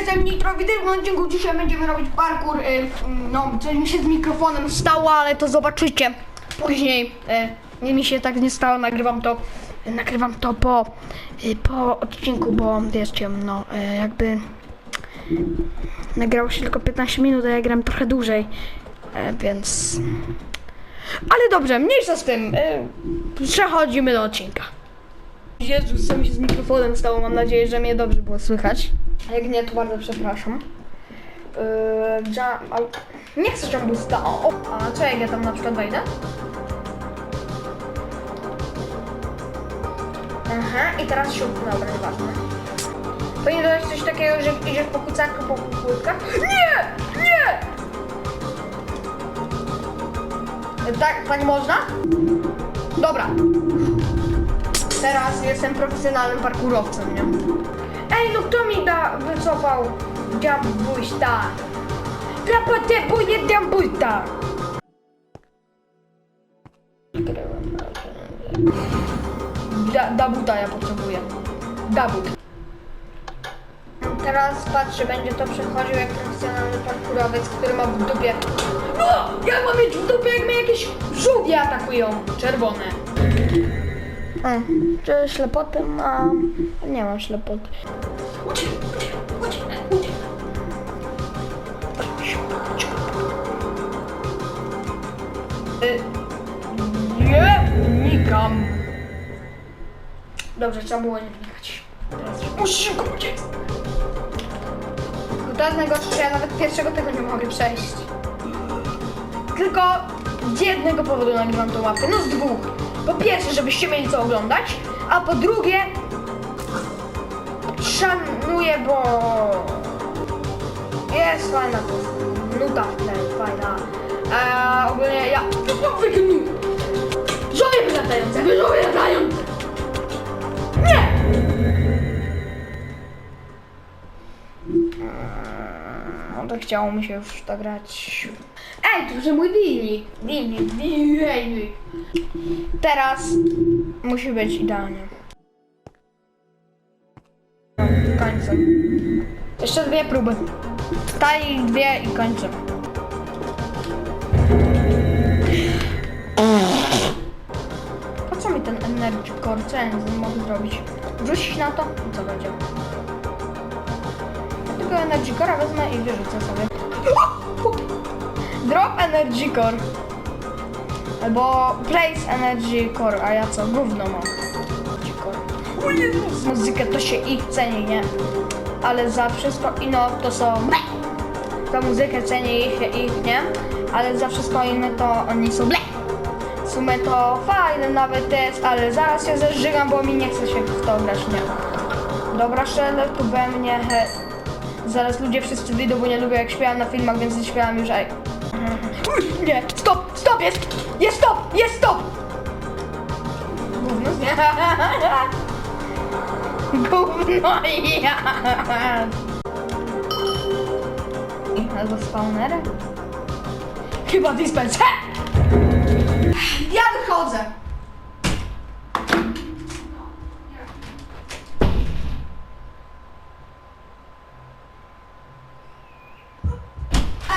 jestem Nitro, w tym odcinku dzisiaj będziemy robić parkour. Y, no, coś mi się z mikrofonem stało, ale to zobaczycie później. Y, nie mi się tak nie stało, nagrywam to, nagrywam to po, y, po odcinku, bo wiecie, no, y, jakby nagrało się tylko 15 minut, a ja gram trochę dłużej, y, więc... Ale dobrze, mniejsza z tym, y, przechodzimy do odcinka. Jezus, co mi się z mikrofonem stało, mam nadzieję, że mnie dobrze było słychać. A jak nie, to bardzo przepraszam. Yy, au, nie chcę jump boosta. O, o, a co jak ja tam na przykład wejdę? Aha, i teraz siup, dobra, nieważne. Powinien dodać coś takiego, że idziesz po kucaka, po kłódkach. Nie! Nie! Tak, nie można? Dobra. Teraz jestem profesjonalnym parkurowcem, nie? Ej, no kto mi da, wycofał jump boosta? Ja potrzebuję jump boosta! Da, dabuta ja potrzebuję. Dabut. Teraz patrzę, będzie to przechodził jak profesjonalny parkurowiec, który ma w dupie... O! Jak mam mieć w dupie, jak mnie jakieś żółwie atakują? Czerwone. O, czy ślepotę mam? Nie mam ślepoty. Nie wnikam. Dobrze, trzeba było nie wnikać. Teraz muszę szybko uciec. To najgorsze, że ja nawet pierwszego tego nie mogę przejść. Tylko z jednego powodu nagrywam tą mapę, no z dwóch. Po pierwsze, żebyście mieli co oglądać, a po drugie szanuję, bo jest fajna to nuta w tle, fajna. A ogólnie ja... Żołwie latające, żołwie latające! Nie! No to chciało mi się już to grać. Ej, to że mój dilnik. Dilnik, dilnik. Teraz musi być idealnie. Kończę. Jeszcze dwie próby. Ta i dwie i kończę. Po co mi ten energy core? Co ja mogę zrobić? Rzucić na to? I co będzie? Ja tylko energy core wezmę i wyrzucę sobie. Drop energy core. Albo place energy core, a ja co? Gówno mam. Muzykę to się ich ceni, nie? Ale za wszystko inne to są... Za muzykę cenię ich, ich, nie? Ale za wszystko inne to oni są. W sumie to fajne nawet jest, ale zaraz się zeżygam, bo mi nie chce się w to grać, nie? Dobra, strzelę tu we mnie. He. Zaraz ludzie wszyscy wyjdą, bo nie lubię jak śpiewam na filmach, więc śpiewam już, ej. Nie, stop, stop, jest, jest stop, jest stop! Gówno, nie? Gówno, ja! Albo spawner? Chyba dispens. He! Ja wychodzę.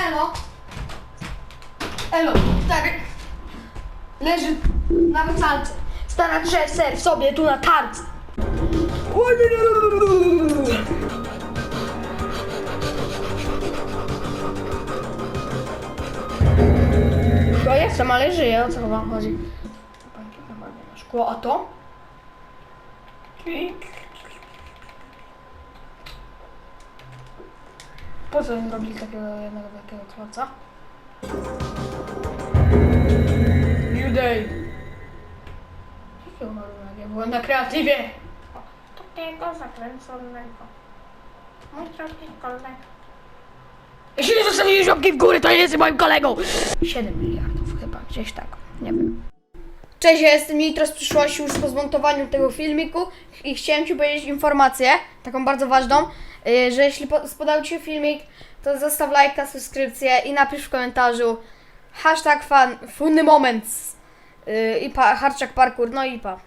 Elo. Elo, stary. Leży na wysalce. Stara drze ser sobie tu na tarce. To jestem, ale żyję, o co wam chodzi? Szkło, a to? Po co oni robili takiego jednego wielkiego kloca? New Day! Jakiego malunek? Byłem na kreatywie! Takiego zakręconego. Mój drogi kolego. Jeśli nie zostawiłeś łapki w górę, to nie jesteś moim kolegą! 7 miliardów chyba, gdzieś tak, nie wiem. Cześć, ja jestem Nitro z przyszłości już po zmontowaniu tego filmiku i chciałem Ci powiedzieć informację, taką bardzo ważną, yy, że jeśli po- spodobał Ci się filmik, to zostaw lajka, subskrypcję i napisz w komentarzu hashtag fan, funny moments yy, i pa, harczak parkour, no i pa.